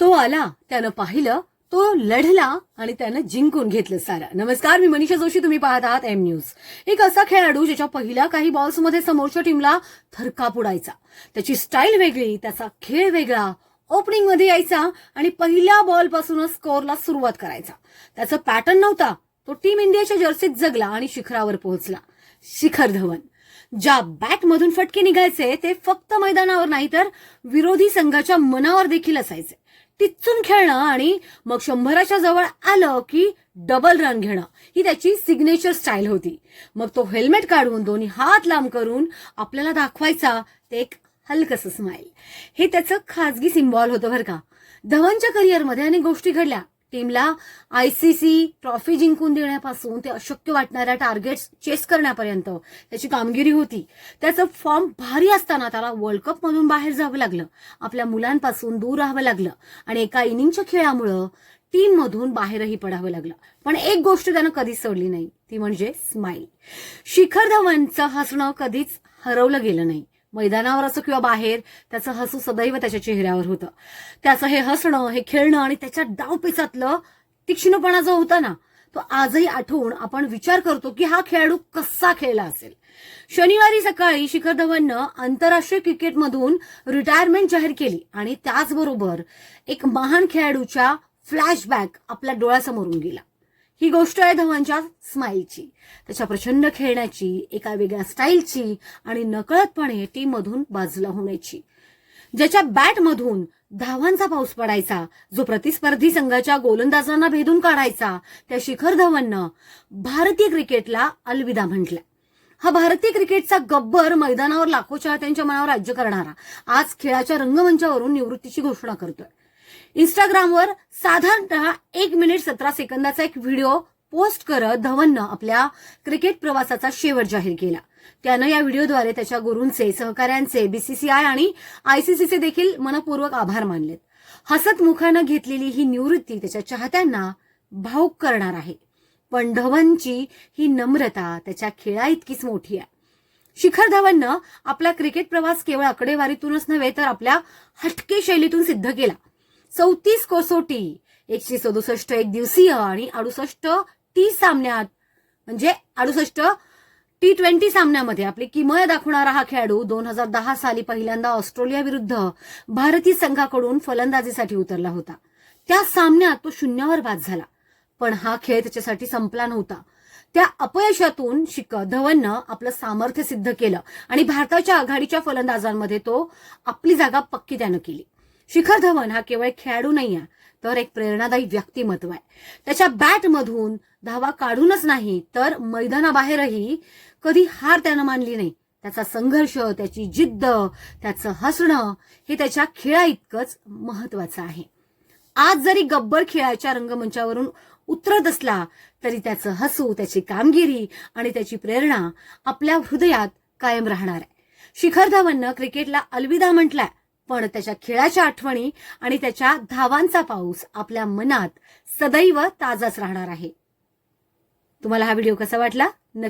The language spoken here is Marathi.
तो आला त्यानं पाहिलं तो लढला आणि त्यानं जिंकून घेतलं सारं. नमस्कार मी मनीषा जोशी तुम्ही पाहत आहात एम न्यूज एक असा खेळाडू ज्याच्या पहिल्या काही बॉल्समध्ये समोरच्या टीमला थरकाप उडायचा. त्याची स्टाईल वेगळी त्याचा खेळ वेगळा ओपनिंगमध्ये यायचा आणि पहिल्या बॉलपासूनच स्कोअरला सुरुवात करायचा. त्याचा पॅटर्न नव्हता तो टीम इंडियाच्या जर्सीत जगला आणि शिखरावर पोहोचला. शिखर धवन. ज्या बॅटमधून फटके निघायचे ते फक्त मैदानावर नाही तर विरोधी संघाच्या मनावर देखील असायचे. टिचून खेळणं आणि मग शंभराच्या जवळ आलं की डबल रन घेणं. ही त्याची सिग्नेचर स्टाईल होती. मग तो हेल्मेट काढून दोन्ही हात लांब करून आपल्याला दाखवायचा ते एक हलकस स्माईल हे त्याचं खाजगी सिम्बॉल होतं बरं का. धवनच्या करिअरमध्ये अनेक गोष्टी घडल्या. टीमला आयसीसी ट्रॉफी जिंकून देण्यापासून ते अशक्य वाटणाऱ्या टार्गेट्स चेस करण्यापर्यंत त्याची कामगिरी होती. त्याचं फॉर्म भारी असताना त्याला वर्ल्ड कप मधून बाहेर जावं लागलं. आपल्या मुलांपासून दूर राहावं लागलं आणि एका इनिंगच्या खेळामुळं टीम मधून बाहेरही पडावं लागलं. पण एक गोष्ट त्यानं कधीच सोडली नाही ती म्हणजे स्माईल. शिखर धवनचं हसणं कधीच हरवलं गेलं नाही. मैदानावर असो किंवा बाहेर त्याचं हसू सदैव त्याच्या चेहऱ्यावर होतं. त्याचं हे हसणं हे खेळणं आणि त्याच्या डावपेचातलं तीक्ष्णपणा जो होता ना तो आजही आठवून आपण विचार करतो की हा खेळाडू कसा खेळला असेल. शनिवारी सकाळी शिखर धवननं आंतरराष्ट्रीय क्रिकेटमधून रिटायरमेंट जाहीर केली आणि त्याचबरोबर एक महान खेळाडूच्या फ्लॅशबॅक आपल्या डोळ्यासमोरून गेला. ही गोष्ट आहे धवनच्या स्माईलची. त्याच्या प्रचंड खेळण्याची एका वेगळ्या स्टाईलची आणि नकळतपणे टीम मधून बाजूला होण्याची. ज्याच्या बॅटमधून धावांचा पाऊस पडायचा जो प्रतिस्पर्धी संघाच्या गोलंदाजांना भेदून काढायचा त्या शिखर धवननं भारतीय क्रिकेटला अलविदा म्हटलं. हा भारतीय क्रिकेटचा गब्बर मैदानावर लाखो चाहत्यांच्या मनावर राज्य करणारा आज खेळाच्या रंगमंचावरून निवृत्तीची घोषणा करतोय. इंस्टाग्रामवर साधारणतः एक मिनिट सतरा सेकंदाचा एक व्हिडिओ पोस्ट करत धवननं आपल्या क्रिकेट प्रवासाचा शेवट जाहीर केला. त्यानं या व्हिडिओद्वारे त्याच्या गुरूंचे सहकाऱ्यांचे बीसीसीआय आणि आयसीसीचे देखील मनपूर्वक आभार मानलेत. हसत मुखानं घेतलेली ही निवृत्ती त्याच्या चाहत्यांना भाऊक करणार आहे. पण धवनची ही नम्रता त्याच्या खेळा इतकीच मोठी आहे. शिखर धवननं आपला क्रिकेट प्रवास केवळ आकडेवारीतूनच नव्हे तर आपल्या हटके शैलीतून सिद्ध केला. चौतीस कसोटी. एकशे सदुसष्ट एक दिवसीय आणि अडुसष्ट टी सामन्यात. म्हणजे अडुसष्ट टी ट्वेंटी सामन्यामध्ये आपली किमया दाखवणारा हा खेळाडू दोन हजार दहा साली पहिल्यांदा ऑस्ट्रेलिया विरुद्ध भारतीय संघाकडून फलंदाजीसाठी उतरला होता. त्या सामन्यात तो शून्यावर बाद झाला. पण हा खेळ त्याच्यासाठी संपला नव्हता. त्या अपयशातून शिक धवननं आपलं सामर्थ्य सिद्ध केलं आणि भारताच्या आघाडीच्या फलंदाजांमध्ये तो आपली जागा पक्की त्यानं केली. शिखर धवन हा केवळ खेळाडू नाही आहे तर एक प्रेरणादायी व्यक्तिमत्व आहे. त्याच्या बॅटमधून धावा काढूनच नाही तर मैदानाबाहेरही कधी हार त्यानं मानली नाही. त्याचा संघर्ष त्याची जिद्द त्याचं हसणं हे त्याच्या खेळा इतकंच महत्वाचं आहे. आज जरी गब्बर खेळाच्या रंगमंचावरून उतरत असला तरी त्याचं हसू त्याची कामगिरी आणि त्याची प्रेरणा आपल्या हृदयात कायम राहणार आहे. शिखर धवननं क्रिकेटला अलविदा म्हटलाय पण त्याच्या खेळाच्या आठवणी आणि त्याच्या धावांचा पाऊस आपल्या मनात सदैव ताजाच राहणार आहे. तुम्हाला हा व्हिडिओ कसा वाटला? नक्की